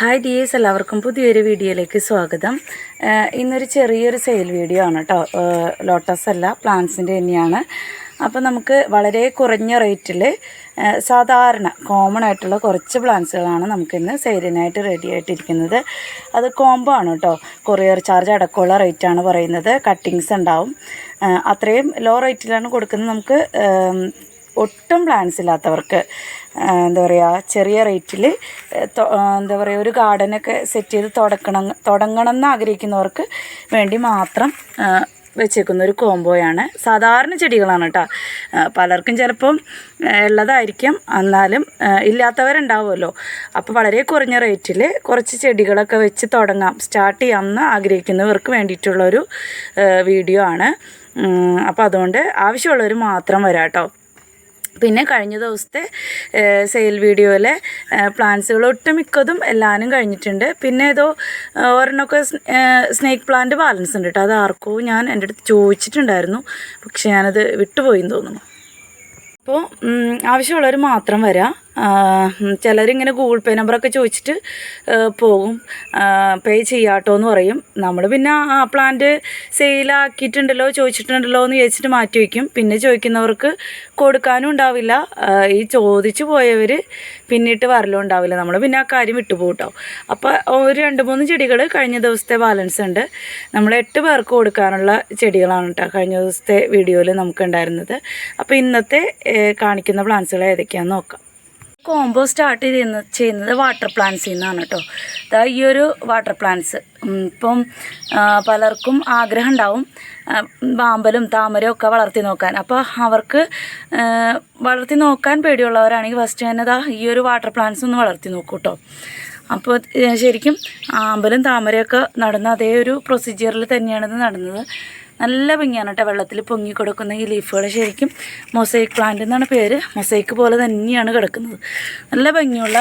Hi dears എല്ലാവർക്കും പുതിയൊരു വീഡിയോയിലേക്ക് സ്വാഗതം. ഇന്നൊരു ചെറിയൊരു സെയിൽ വീഡിയോ ആണ് കേട്ടോ ലോട്ടസ് അല്ല പ്ലാന്റ്സിന്റെ തന്നെയാണ്. അപ്പോൾ നമുക്ക് വളരെ കുറഞ്ഞ റേറ്റിൽ സാധാരണ കോമൺ ആയിട്ടുള്ള കുറച്ച് പ്ലാന്റ്സുകളാണ് നമുക്കിന്ന് സെയിലിനായിട്ട് റെഡി ആയിട്ടിരിക്കുന്നത്. അത് കോംബോ ആണ് കേട്ടോ കൊറിയർ ചാർജ് അടക്കമുള്ള റേറ്റാണ് പറയുന്നത്. കട്ടിങ്സ് ഉണ്ടാവും. അത്രയും ലോ റേറ്റിലാണ് കൊടുക്കുന്നത്. നമുക്ക് ഒട്ടും പ്ലാൻസ് ഇല്ലാത്തവർക്ക് എന്താ പറയുക ചെറിയ റേറ്റിൽ എന്താ പറയുക ഒരു ഗാർഡനൊക്കെ സെറ്റ് ചെയ്ത് തുടക്കണം തുടങ്ങണം എന്ന് ആഗ്രഹിക്കുന്നവർക്ക് വേണ്ടി മാത്രം വെച്ചേക്കുന്ന ഒരു കോംബോയാണ് സാധാരണ ചെടികളാണ് കേട്ടോ പലർക്കും ചിലപ്പം ഉള്ളതായിരിക്കും. എന്നാലും ഇല്ലാത്തവരുണ്ടാവുമല്ലോ. അപ്പോൾ വളരെ കുറഞ്ഞ റേറ്റിൽ കുറച്ച് ചെടികളൊക്കെ വെച്ച് തുടങ്ങാം. സ്റ്റാർട്ട് ചെയ്യാം എന്ന് ആഗ്രഹിക്കുന്നവർക്ക് വേണ്ടിയിട്ടുള്ളൊരു വീഡിയോ ആണ്. അപ്പോൾ അതുകൊണ്ട് ആവശ്യമുള്ളവർ മാത്രം വരാം കേട്ടോ പിന്നെ കഴിഞ്ഞ ദിവസത്തെ സെയിൽ വീഡിയോയിലെ പ്ലാന്റ്സുകൾ ഒട്ടുമിക്കതും എല്ലാവരും കഴിഞ്ഞിട്ടുണ്ട്. പിന്നെ ഏതോ ഒരെണ്ണമൊക്കെ സ്നേക്ക് പ്ലാന്റ് ബാലൻസ് ഉണ്ട് കേട്ടോ അത് ആർക്കോ ഞാൻ എന്റെ അടുത്ത് ചോദിച്ചിട്ടുണ്ടായിരുന്നു. പക്ഷെ ഞാനത് വിട്ടുപോയി തോന്നുന്നു. അപ്പോൾ ആവശ്യമുള്ളവർ മാത്രം വരാം. ചിലരിങ്ങനെ ഗൂഗിൾ പേ നമ്പറൊക്കെ ചോദിച്ചിട്ട് പോകും പേ ചെയ്യാട്ടോ എന്ന് പറയും. നമ്മൾ പിന്നെ ആ പ്ലാന്റ് സെയിലാക്കിയിട്ടുണ്ടല്ലോ ചോദിച്ചിട്ടുണ്ടല്ലോ എന്ന് ചോദിച്ചിട്ട് മാറ്റി വയ്ക്കും പിന്നെ ചോദിക്കുന്നവർക്ക് കൊടുക്കാനും ഉണ്ടാവില്ല. ഈ ചോദിച്ചു പോയവർ പിന്നിട്ട് വരലും ഉണ്ടാവില്ല. നമ്മൾ പിന്നെ ആ കാര്യം വിട്ടുപോകട്ടോ കേട്ടോ അപ്പോൾ ഒരു രണ്ട് മൂന്ന് ചെടികൾ കഴിഞ്ഞ ദിവസത്തെ ബാലൻസ് ഉണ്ട്. നമ്മൾ എട്ട് പേർക്ക് കൊടുക്കാനുള്ള ചെടികളാണ് കേട്ടോ കഴിഞ്ഞ ദിവസത്തെ വീഡിയോയിൽ നമുക്ക് ഉണ്ടായിരുന്നത്. അപ്പോൾ ഇന്നത്തെ കാണിക്കുന്ന പ്ലാന്റ്സുകൾ ഏതൊക്കെയാണെന്ന് നോക്കാം. കോംബോ സ്റ്റാർട്ട് ചെയ്യുന്ന ചെയ്യുന്നത് വാട്ടർ പ്ലാന്റ്സിൽ നിന്നാണ് കേട്ടോ അതാ ഈ ഒരു വാട്ടർ പ്ലാന്റ്സ് ഇപ്പം പലർക്കും ആഗ്രഹം ഉണ്ടാവും പാമ്പലും താമരയും ഒക്കെ വളർത്തി നോക്കാൻ. അപ്പോൾ അവർക്ക് വളർത്തി നോക്കാൻ പേടിയുള്ളവരാണെങ്കിൽ ഫസ്റ്റ് തന്നെ ഇതാ ഈ ഒരു വാട്ടർ പ്ലാന്റ്സ് ഒന്ന് വളർത്തി നോക്കൂ കേട്ടോ അപ്പോൾ ശരിക്കും ആമ്പലും താമരയൊക്കെ നടന്ന അതേ ഒരു പ്രൊസീജിയറിൽ തന്നെയാണിത് നടന്നത്. നല്ല ഭംഗിയാണ് കേട്ടോ വെള്ളത്തിൽ പൊങ്ങി കൊടുക്കുന്ന ഈ ലീഫുകൾ ശരിക്കും മൊസൈക്ക് പ്ലാന്റ് എന്നാണ് പേര്. മൊസൈക്ക് പോലെ തന്നെയാണ് കിടക്കുന്നത്. നല്ല ഭംഗിയുള്ള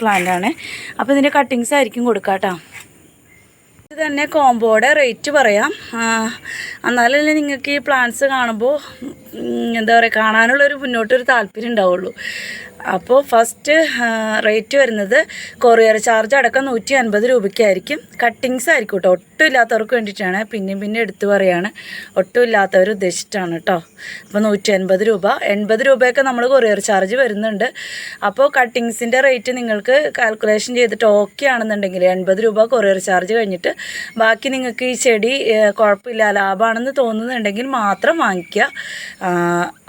പ്ലാന്റാണ് അപ്പോൾ ഇതിന്റെ കട്ടിങ്സ് ആയിരിക്കും കൊടുക്കാം കേട്ടോ ഇത് തന്നെ കോംബോയുടെ റേറ്റ് പറയാം. എന്നാലല്ലേ നിങ്ങൾക്ക് ഈ പ്ലാന്റ്സ് കാണുമ്പോൾ എന്താ പറയുക കാണാനുള്ളൊരു മുന്നോട്ടൊരു താല്പര്യം ഉണ്ടാവുള്ളൂ. അപ്പോൾ ഫസ്റ്റ് റേറ്റ് വരുന്നത് കൊറിയർ ചാർജ് അടക്കം നൂറ്റി അൻപത് രൂപയ്ക്കായിരിക്കും. കട്ടിങ്സ് ആയിരിക്കും കേട്ടോ ഒട്ടും ഇല്ലാത്തവർക്ക് വേണ്ടിയിട്ടാണ്. പിന്നെയും പിന്നെ എടുത്തു പറയാണ്. ഒട്ടും ഇല്ലാത്തവർ ഉദ്ദേശിച്ചിട്ടാണ് കേട്ടോ അപ്പോൾ നൂറ്റി അൻപത് രൂപ. എൺപത് രൂപയൊക്കെ നമ്മൾ കൊറിയർ ചാർജ് വരുന്നുണ്ട്. അപ്പോൾ കട്ടിങ്സിന്റെ റേറ്റ് നിങ്ങൾക്ക് കാൽക്കുലേഷൻ ചെയ്തിട്ട് ഓക്കെ ആണെന്നുണ്ടെങ്കിൽ എൺപത് രൂപ കൊറിയർ ചാർജ് കഴിഞ്ഞിട്ട് ബാക്കി നിങ്ങൾക്ക് ഈ ചെടി കുഴപ്പമില്ല ലാഭമാണെന്ന് തോന്നുന്നുണ്ടെങ്കിൽ മാത്രം വാങ്ങിക്കുക.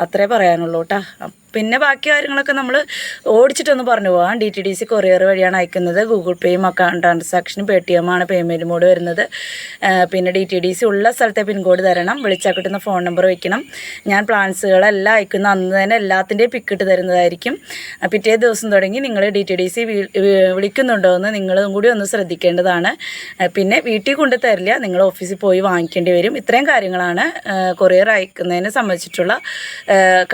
അത്രേ പറയാനുള്ളൂ കേട്ടോ പിന്നെ ബാക്കി കാര്യങ്ങളൊക്കെ നമ്മൾ ഓടിച്ചിട്ടൊന്ന് പറഞ്ഞു പോകാം D T D C courier വഴിയാണ് അയക്കുന്നത്. ഗൂഗിൾ പേയും അക്കൗണ്ട് ട്രാൻസാക്ഷനും പേ ടി എം ആണ് പേയ്മെന്റ് മോഡ് വരുന്നത്. പിന്നെ ഡി ടി ഡി സി ഉള്ള സ്ഥലത്തെ പിൻകോഡ് തരണം. വിളിച്ചാൽ കിട്ടുന്ന ഫോൺ നമ്പർ വയ്ക്കണം. ഞാൻ പ്ലാൻസുകളെല്ലാം അയക്കുന്ന അന്ന് തന്നെ എല്ലാത്തിന്റെയും പിക്ക് ഇട്ട് തരുന്നതായിരിക്കും. പിറ്റേ ദിവസം തുടങ്ങി നിങ്ങൾ ഡി ടി ഡി സി വിളിക്കുന്നുണ്ടോ എന്ന് നിങ്ങളും കൂടി ഒന്ന് ശ്രദ്ധിക്കേണ്ടതാണ്. പിന്നെ വീട്ടിൽ കൊണ്ട് തരില്ല. നിങ്ങൾ ഓഫീസിൽ പോയി വാങ്ങിക്കേണ്ടി വരും. ഇത്രയും കാര്യങ്ങളാണ് കൊറിയർ അയക്കുന്നതിനെ സംബന്ധിച്ചിട്ടുള്ള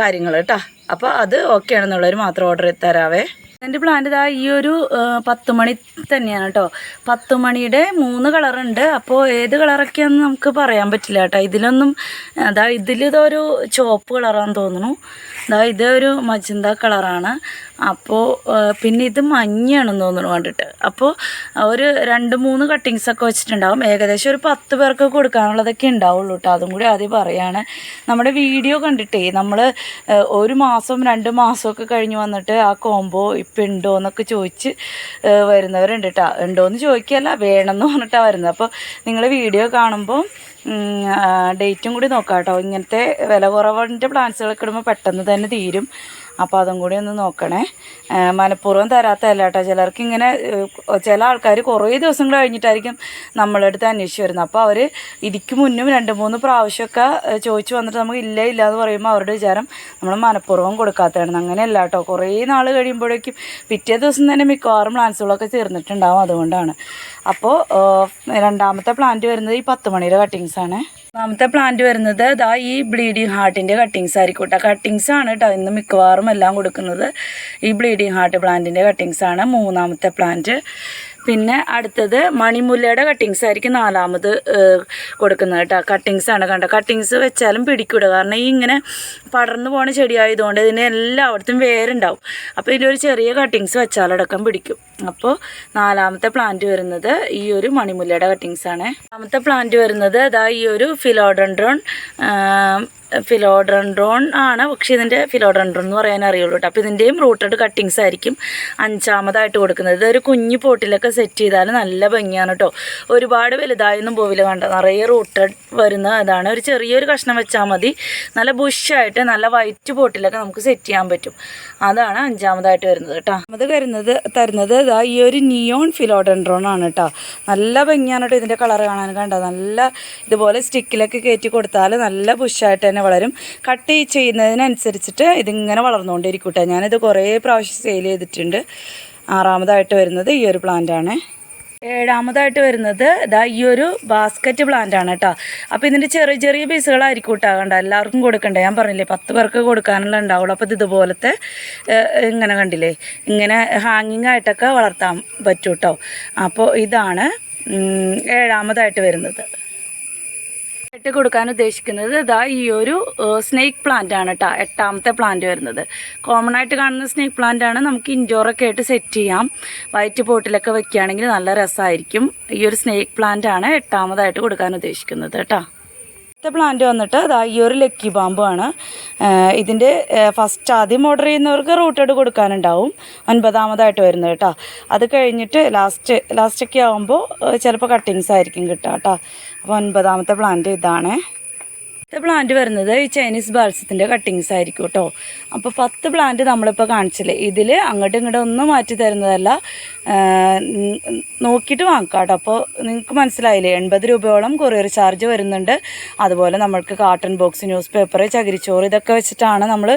കാര്യങ്ങൾ കേട്ടോ. അപ്പോൾ അത് ഓക്കെ ആണെന്നുള്ളവർ മാത്രം ഓർഡർ തരാവേ. എന്റെ പ്ലാന്റ് ഇതാ ഈ ഒരു പത്ത് മണി തന്നെയാണ് കേട്ടോ പത്ത് മണിയുടെ മൂന്ന് കളറുണ്ട് അപ്പോൾ ഏത് കളറൊക്കെയാണെന്ന് നമുക്ക് പറയാൻ പറ്റില്ല കേട്ടോ ഇതിലൊന്നും അതാ ഇതിലിതൊരു ചുവപ്പ് കളറാണെന്ന് തോന്നുന്നു. അതാ ഇതൊരു മജന്ത കളറാണ് അപ്പോൾ പിന്നെ ഇത് മഞ്ഞയാണെന്ന് തോന്നുന്നു കണ്ടിട്ട്. അപ്പോൾ ഒരു രണ്ട് മൂന്ന് കട്ടിങ്സ് ഒക്കെ വെച്ചിട്ടുണ്ടാവും. ഏകദേശം ഒരു പത്ത് പേർക്ക് കൊടുക്കാനുള്ളതൊക്കെ ഉണ്ടാവുള്ളൂ കേട്ടോ അതും കൂടി ആദ്യം പറയുകയാണ് നമ്മുടെ വീഡിയോ കണ്ടിട്ടേ നമ്മൾ ഒരു മാസം രണ്ട് മാസമൊക്കെ കഴിഞ്ഞ് വന്നിട്ട് ആ കോംബോ ഇപ്പം ഉണ്ടോ എന്നൊക്കെ ചോദിച്ച് വരുന്നവരുണ്ട് കേട്ടോ ഉണ്ടോയെന്ന് ചോദിക്കുകയല്ല വേണമെന്ന് പറഞ്ഞിട്ടാണ് വരുന്നത്. അപ്പോൾ നിങ്ങൾ വീഡിയോ കാണുമ്പോൾ ഡേറ്റും കൂടി നോക്കാം കേട്ടോ ഇങ്ങനത്തെ വില കുറവിന്റെ പ്ലാൻസുകളൊക്കെ ഇടുമ്പോൾ പെട്ടെന്ന് തന്നെ തീരും. അപ്പോൾ അതും കൂടി ഒന്ന് നോക്കണേ. മനഃപൂർവം തരാത്തതല്ല കേട്ടോ. ചിലർക്ക് ഇങ്ങനെ ചില ആൾക്കാർ കുറേ ദിവസങ്ങൾ കഴിഞ്ഞിട്ടായിരിക്കും നമ്മളെ അടുത്ത് അന്വേഷിച്ച് വരുന്നത്. അപ്പോൾ അവർ ഇതിക്ക് മുന്നും രണ്ട് മൂന്ന് പ്രാവശ്യമൊക്കെ ചോദിച്ചു വന്നിട്ട് നമുക്ക് ഇല്ല ഇല്ല എന്ന് പറയുമ്പോൾ അവരുടെ വിചാരം നമ്മൾ മനഃപൂർവം കൊടുക്കാത്തതാണ്. അങ്ങനെയല്ല കേട്ടോ. കുറേ നാൾ കഴിയുമ്പോഴേക്കും പിറ്റേ ദിവസം തന്നെ മിക്കവാറും പ്ലാന്റ്സുകളൊക്കെ തീർന്നിട്ടുണ്ടാവും അതുകൊണ്ടാണ്. അപ്പോൾ രണ്ടാമത്തെ പ്ലാന്റ് വരുന്നത് ഈ പത്ത് മണിയുടെ കട്ടിങ്സ് ആണ് മൂന്നാമത്തെ പ്ലാന്റ് വരുന്നത് ഇതാ ഈ ബ്ലീഡിങ് ഹാർട്ടിന്റെ കട്ടിങ്സ് ആയിരിക്കും കേട്ടോ കട്ടിങ്സ് ആണ് കേട്ടോ ഇന്ന് മിക്കവാറും എല്ലാം കൊടുക്കുന്നത്. ഈ ബ്ലീഡിങ് ഹാർട്ട് പ്ലാന്റിന്റെ കട്ടിങ്സ് ആണ് മൂന്നാമത്തെ പ്ലാന്റ് പിന്നെ അടുത്തത് മണിമുല്ലയുടെ കട്ടിങ്സ് ആയിരിക്കും നാലാമത് കൊടുക്കുന്നത് കേട്ടോ. കട്ടിങ്സ് ആണ് കണ്ടോ. കട്ടിങ്സ് വെച്ചാലും പിടിക്കൂട. കാരണം ഈ ഇങ്ങനെ പടർന്നു പോണ ചെടിയായതുകൊണ്ട് ഇതിന് എല്ലായിടത്തും വേരുണ്ടാവും. അപ്പോൾ ഇതിലൊരു ചെറിയ കട്ടിങ്സ് വെച്ചാലടക്കം പിടിക്കും. അപ്പോൾ നാലാമത്തെ പ്ലാന്റ് വരുന്നത് ഈ ഒരു മണിമുല്ലയുടെ കട്ടിങ്സ് ആണ്. നാലാമത്തെ പ്ലാന്റ് വരുന്നത് അതാ ഈ ഒരു ഫിലോഡൻഡ്രോൺ ഫിലോഡൻഡ്രോൺ ആണ്. പക്ഷേ ഇതിന്റെ ഫിലോഡൻഡ്രോൺ എന്ന് പറയാൻ അറിയുള്ളൂ കേട്ടോ. അപ്പോൾ ഇതിന്റെയും റൂട്ടഡ് കട്ടിങ്സ് ആയിരിക്കും അഞ്ചാമതായിട്ട് കൊടുക്കുന്നത്. ഇതൊരു കുഞ്ഞു പോട്ടിലൊക്കെ സെറ്റ് ചെയ്താൽ നല്ല ഭംഗിയാണ് കേട്ടോ. ഒരുപാട് വലുതായൊന്നും പോവില്ല കണ്ട. നിറയെ റൂട്ടഡ് വരുന്ന അതാണ്. ഒരു ചെറിയൊരു കഷ്ണം വെച്ചാൽ മതി. നല്ല ബുഷായിട്ട് നല്ല വൈറ്റ് പോട്ടിലൊക്കെ നമുക്ക് സെറ്റ് ചെയ്യാൻ പറ്റും. അതാണ് അഞ്ചാമതായിട്ട് വരുന്നത് കേട്ടോ. അത് വരുന്നത് തരുന്നത് ഇതാ ഈ ഒരു നിയോൺ ഫിലോഡൻഡ്രോൺ ആണ് കേട്ടോ. നല്ല ഭംഗിയാണ് കേട്ടോ ഇതിന്റെ കളർ കാണാൻ കണ്ടോ. നല്ല ഇതുപോലെ സ്റ്റിക്കിലൊക്കെ കയറ്റി കൊടുത്താൽ നല്ല ബുഷായിട്ട് തന്നെ വളരും. കട്ട് ചെയ്യുന്നതിനനുസരിച്ചിട്ട് ഇതിങ്ങനെ വളർന്നുകൊണ്ടിരിക്കട്ടെ. കേട്ടോ ഞാനിത് കുറേ പ്രാവശ്യം സെയിൽ ചെയ്തിട്ടുണ്ട്. ആറാമതായിട്ട് വരുന്നത് ഈ ഒരു പ്ലാന്റ് ആണ്. ഏഴാമതായിട്ട് വരുന്നത് ഇതാ ഈ ഒരു ബാസ്ക്കറ്റ് പ്ലാന്റ് ആണ് കേട്ടോ അപ്പോൾ ഇതിന്റെ ചെറിയ ചെറിയ പീസുകളായിരിക്കും കേട്ടോ കണ്ട. എല്ലാവർക്കും കൊടുക്കണ്ടേ? ഞാൻ പറഞ്ഞില്ലേ പത്ത് പേർക്ക് കൊടുക്കാനുള്ള ഉണ്ടാവുള്ളൂ. അപ്പോൾ ഇത് ഇതുപോലത്തെ ഇങ്ങനെ കണ്ടില്ലേ? ഇങ്ങനെ ഹാങ്ങിങ് ആയിട്ടൊക്കെ വളർത്താൻ പറ്റൂ കേട്ടോ അപ്പോൾ ഇതാണ് ഏഴാമതായിട്ട് വരുന്നത്. ആയിട്ട് കൊടുക്കാൻ ഉദ്ദേശിക്കുന്നത് ഇതാ ഈ ഒരു സ്നേക്ക് പ്ലാന്റ് ആണ് കേട്ടോ എട്ടാമത്തെ പ്ലാന്റ് വരുന്നത്. കോമൺ ആയിട്ട് കാണുന്ന സ്നേക്ക് പ്ലാന്റ് ആണ്. നമുക്ക് ഇൻഡോറൊക്കെ ആയിട്ട് സെറ്റ് ചെയ്യാം. വൈറ്റ് പോട്ടിലൊക്കെ വെക്കുകയാണെങ്കിൽ നല്ല രസമായിരിക്കും ഈ ഒരു സ്നേക്ക് പ്ലാന്റ് ആണ് എട്ടാമതായിട്ട് കൊടുക്കാൻ ഉദ്ദേശിക്കുന്നത് കേട്ടോ അടുത്ത പ്ലാന്റ് വന്നിട്ട് അതാ ഈ ഒരു ലക്കി ബാമ്പാണ് ഇതിന്റെ ഫസ്റ്റ് ആദ്യം ഓർഡർ ചെയ്യുന്നവർക്ക് റൂട്ടഡ് കൊടുക്കാനുണ്ടാവും. ഒൻപതാമതായിട്ട് വരുന്നത് കേട്ടോ അത് കഴിഞ്ഞിട്ട് ലാസ്റ്റ് ലാസ്റ്റൊക്കെ ആകുമ്പോൾ ചിലപ്പോൾ കട്ടിങ്സ് ആയിരിക്കും കിട്ടുക കേട്ടോ അപ്പോൾ ഒൻപതാമത്തെ പ്ലാന്റ് ഇതാണ്. ഇത് പ്ലാന്റ് വരുന്നത് ഈ ചൈനീസ് ബാൾസത്തിന്റെ കട്ടിങ്സ് ആയിരിക്കും കേട്ടോ അപ്പോൾ പത്ത് പ്ലാന്റ് നമ്മളിപ്പോൾ കാണിച്ചില്ലേ. ഇതിൽ അങ്ങോട്ടും ഇങ്ങോട്ടും ഒന്നും മാറ്റി തരുന്നതല്ല. നോക്കിയിട്ട് വാങ്ങിക്കാം കേട്ടോ അപ്പോൾ നിങ്ങൾക്ക് മനസ്സിലായില്ലേ എൺപത് രൂപയോളം കൊറിയർ ചാർജ് വരുന്നുണ്ട്. അതുപോലെ നമ്മൾക്ക് കാട്ടൺ ബോക്സ് ന്യൂസ് പേപ്പർ ചകിരിച്ചോറ് ഇതൊക്കെ വെച്ചിട്ടാണ് നമ്മൾ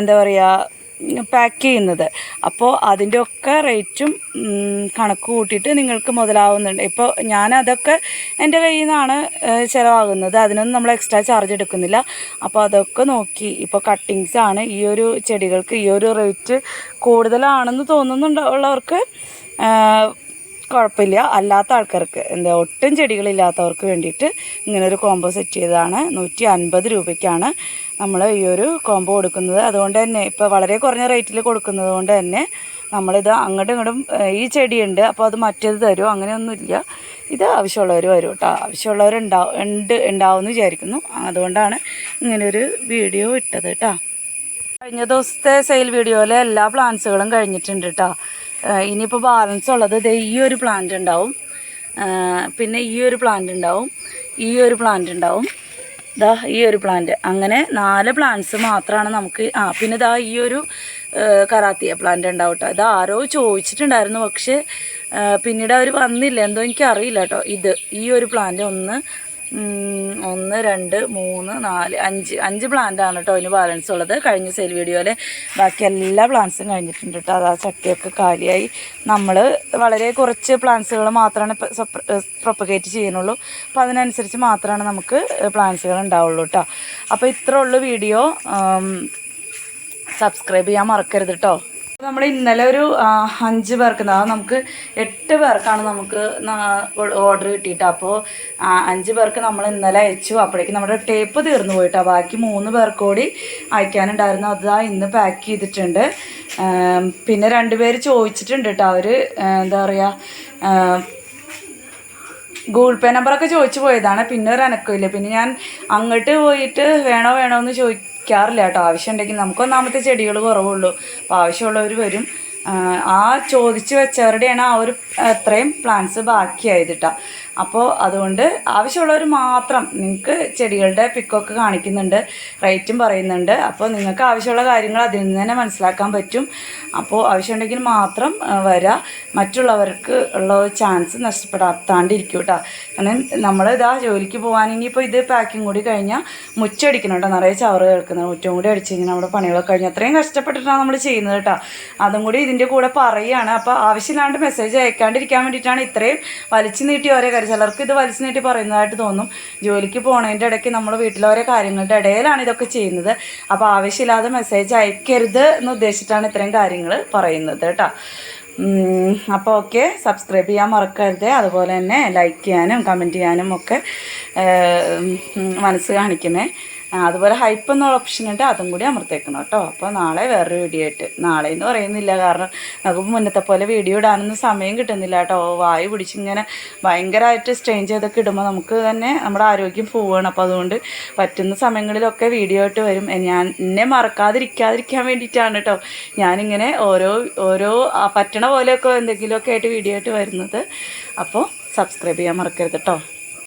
എന്താ പറയുക പാക്ക് ചെയ്യുന്നത്. അപ്പോൾ അതിന്റെ ഒക്കെ റേറ്റും കണക്ക് കൂട്ടിയിട്ട് നിങ്ങൾക്ക് മുതലാവുന്നുണ്ട്. ഇപ്പോൾ ഞാനതൊക്കെ എന്റെ കയ്യിൽ നിന്നാണ് ചിലവാകുന്നത്. അതിനൊന്നും നമ്മൾ എക്സ്ട്രാ ചാർജ് എടുക്കുന്നില്ല. അപ്പോൾ അതൊക്കെ നോക്കി. ഇപ്പോൾ കട്ടിങ്സ് ആണ്. ഈ ഒരു ചെടികൾക്ക് ഈ ഒരു റേറ്റ് കൂടുതലാണെന്ന് തോന്നുന്നുണ്ടോ ഉള്ളവർക്ക്? കുഴപ്പമില്ല. അല്ലാത്ത ആൾക്കാർക്ക് എന്താ ഒട്ടും ചെടികളില്ലാത്തവർക്ക് വേണ്ടിയിട്ട് ഇങ്ങനൊരു കോംബോ സെറ്റ് ചെയ്തതാണ്. നൂറ്റി അൻപത് രൂപയ്ക്കാണ് നമ്മൾ ഈ ഒരു കോംബോ കൊടുക്കുന്നത്. അതുകൊണ്ട് തന്നെ ഇപ്പോൾ വളരെ കുറഞ്ഞ റേറ്റിൽ കൊടുക്കുന്നത് കൊണ്ട് തന്നെ നമ്മളിത് അങ്ങോട്ടും ഇങ്ങോട്ടും ഈ ചെടിയുണ്ട് അപ്പോൾ അത് മറ്റേത് തരും അങ്ങനെയൊന്നുമില്ല. ഇത് ആവശ്യമുള്ളവർ വരും കേട്ടോ ആവശ്യമുള്ളവർ ഉണ്ടാവും ഉണ്ട് ഉണ്ടാവുമെന്ന് വിചാരിക്കുന്നു. അതുകൊണ്ടാണ് ഇങ്ങനൊരു വീഡിയോ ഇട്ടത് കേട്ടോ കഴിഞ്ഞ ദിവസത്തെ സെയിൽ വീഡിയോയിലെ എല്ലാ പ്ലാന്റ്സുകളും കഴിഞ്ഞിട്ടുണ്ട് കേട്ടോ ഇനിയിപ്പോൾ ബാലൻസ് ഉള്ളത് ദേ ഈ ഒരു പ്ലാന്റ് ഉണ്ടാവും പിന്നെ ഈ ഒരു പ്ലാന്റ് ഉണ്ടാവും ഈ ഒരു പ്ലാന്റ് ഉണ്ടാവും ദാ ഈ ഒരു പ്ലാന്റ് അങ്ങനെ നാല് പ്ലാന്റ്സ് മാത്രമാണ് നമുക്ക് ആ പിന്നെ ദാ ഈ ഒരു കറാത്തിയ പ്ലാന്റ് ഉണ്ടാവും കേട്ടോ ഇത് ആരോ ചോദിച്ചിട്ടുണ്ടായിരുന്നു പക്ഷേ പിന്നീട് അവർ വന്നില്ല. എന്തോ എനിക്കറിയില്ല കേട്ടോ ഇത് ഈ ഒരു പ്ലാന്റ് ഒന്ന് ഒന്ന് രണ്ട് മൂന്ന് നാല് അഞ്ച്. അഞ്ച് പ്ലാന്റ് ആണ് കേട്ടോ അതിന് ബാലൻസ് ഉള്ളത്. കഴിഞ്ഞ സെയിൽ വീഡിയോയിൽ ബാക്കി എല്ലാ പ്ലാന്റ്സും കഴിഞ്ഞിട്ടുണ്ട് കേട്ടോ അത് ആ ചട്ടിയൊക്കെ കാലിയായി. നമ്മൾ വളരെ കുറച്ച് പ്ലാന്റ്സുകൾ മാത്രമാണ് പ്രൊപ്പഗേറ്റ് ചെയ്യുന്നുള്ളൂ. അപ്പോൾ അതിനനുസരിച്ച് മാത്രമാണ് നമുക്ക് പ്ലാന്റ്സുകൾ ഉണ്ടാവുള്ളൂ കേട്ടോ അപ്പോൾ ഇത്ര ഉള്ളു വീഡിയോ സബ്സ്ക്രൈബ് ചെയ്യാൻ മറക്കരുത് കേട്ടോ നമ്മൾ ഇന്നലെ ഒരു അഞ്ച് പേർക്ക് അതായത് നമുക്ക് എട്ട് പേർക്കാണ് നമുക്ക് ഓർഡർ കിട്ടിയിട്ട്. അപ്പോൾ അഞ്ച് പേർക്ക് നമ്മൾ ഇന്നലെ അയച്ചു. അപ്പോഴേക്കും നമ്മുടെ ടേപ്പ് തീർന്നു പോയിട്ടാണ് ബാക്കി മൂന്ന് പേർക്ക് കൂടി അയക്കാനുണ്ടായിരുന്നു. അതാ ഇന്ന് പാക്ക് ചെയ്തിട്ടുണ്ട്. പിന്നെ രണ്ടുപേര് ചോദിച്ചിട്ടുണ്ട് കേട്ടോ അവർ എന്താ പറയുക ഗൂഗിൾ പേ നമ്പറൊക്കെ ചോദിച്ചു പോയതാണ്. പിന്നെ ഒരു അനക്കമില്ല പിന്നെ ഞാൻ അങ്ങോട്ട് പോയിട്ട് വേണോ വേണോ എന്ന് ചോദിക്കാറില്ല കേട്ടോ. ആവശ്യം ഉണ്ടെങ്കിൽ നമുക്ക് ഒന്നാമത്തെ ചെടികൾ കുറവുള്ളൂ. അപ്പോൾ ആവശ്യമുള്ളവർ വരും. ആ, ചോദിച്ചു വെച്ചവരുടെയാണ് ആ ഒരു അത്രയും പ്ലാന്റ്സ് ബാക്കിയായത് അപ്പോൾ അതുകൊണ്ട് ആവശ്യമുള്ളവർ മാത്രം നിങ്ങൾക്ക് ചെടികളുടെ പിക്കൊക്കെ കാണിക്കുന്നുണ്ട് റേറ്റും പറയുന്നുണ്ട്. അപ്പോൾ നിങ്ങൾക്ക് ആവശ്യമുള്ള കാര്യങ്ങൾ അതിൽ നിന്ന് തന്നെ മനസ്സിലാക്കാൻ പറ്റും. അപ്പോൾ ആവശ്യമുണ്ടെങ്കിൽ മാത്രം വരിക വരാ. മറ്റുള്ളവർക്ക് ഉള്ള ചാൻസ് നഷ്ടപ്പെടാത്താണ്ടിരിക്കും കേട്ടോ കാരണം നമ്മൾ ഇതാ ജോലിക്ക് പോകാൻ ഇനിയിപ്പോൾ ഇത് പാക്കിങ് കൂടി കഴിഞ്ഞാൽ മുച്ചടിക്കണം കേട്ടോ. നിറയെ ചവറ് കേൾക്കുന്നത് മുറ്റം കൂടി അടിച്ച് കഴിഞ്ഞാൽ നമ്മുടെ പണികളൊക്കെ കഴിഞ്ഞാൽ അത്രയും കഷ്ടപ്പെട്ടിട്ടാണ് നമ്മൾ ചെയ്യുന്നത് കേട്ടോ. അതും കൂടി കൂടെ പറയുകയാണ് അപ്പോൾ ആവശ്യമില്ലാണ്ട് മെസ്സേജ് അയക്കാണ്ടിരിക്കാൻ വേണ്ടിയിട്ടാണ് ഇത്രയും വലിച്ചു നീട്ടി ഓരോ കാര്യം. ചിലർക്ക് ഇത് വലിച്ചു നീട്ടി പറയുന്നതായിട്ട് തോന്നും. ജോലിക്ക് പോണതിന്റെ ഇടയ്ക്ക് നമ്മൾ വീട്ടിലെ ഓരോ കാര്യങ്ങളുടെ ഇടയിലാണ് ഇതൊക്കെ ചെയ്യുന്നത്. അപ്പോൾ ആവശ്യമില്ലാതെ മെസ്സേജ് അയക്കരുത് എന്ന് ഉദ്ദേശിച്ചിട്ടാണ് ഇത്രയും കാര്യങ്ങൾ പറയുന്നത് കേട്ടോ. അപ്പോൾ ഓക്കെ. സബ്സ്ക്രൈബ് ചെയ്യാൻ മറക്കരുത്. അതുപോലെ തന്നെ ലൈക്ക് ചെയ്യാനും കമന്റ് ചെയ്യാനും ഒക്കെ മനസ്സ് കാണിക്കണേ അതുപോലെ ഹൈപ്പ് എന്നുള്ള ഓപ്ഷൻ ഉണ്ട്. അതും കൂടി അമർത്തേക്കണം കേട്ടോ. അപ്പോൾ നാളെ വേറൊരു വീഡിയോ ആയിട്ട്. നാളെ എന്ന് പറയുന്നില്ല. കാരണം നമുക്ക് മുന്നത്തെ പോലെ വീഡിയോ ഇടാനൊന്നും സമയം കിട്ടുന്നില്ല കേട്ടോ. വായു പിടിച്ചിങ്ങനെ ഭയങ്കരമായിട്ട് സ്ട്രെയിൻ ചെയ്തൊക്കെ ഇടുമ്പോൾ നമുക്ക് തന്നെ നമ്മുടെ ആരോഗ്യം പോവുകയാണ് അപ്പോൾ അതുകൊണ്ട് പറ്റുന്ന സമയങ്ങളിലൊക്കെ വീഡിയോ ആയിട്ട് വരും. ഞാൻ എന്നെ മറക്കാതിരിക്കാതിരിക്കാൻ വേണ്ടിയിട്ടാണ് കേട്ടോ. ഞാനിങ്ങനെ ഓരോ ഓരോ പറ്റണ പോലെയൊക്കെ എന്തെങ്കിലുമൊക്കെ ആയിട്ട് വീഡിയോ ആയിട്ട് വരുന്നത്. അപ്പോൾ സബ്സ്ക്രൈബ് ചെയ്യാൻ മറക്കരുത് കേട്ടോ.